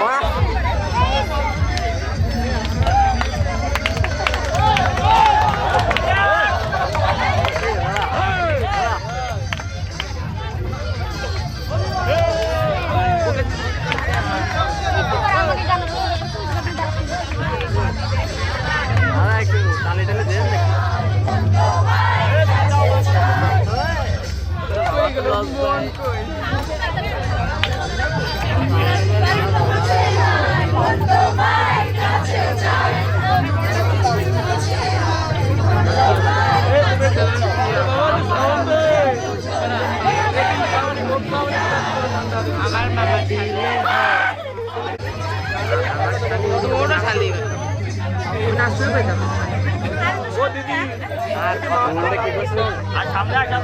Bye. টানে টানে দেন আমার বাবা দিলে ওটা খালি। ওটা শুরু হয়ে আর সামনে আসা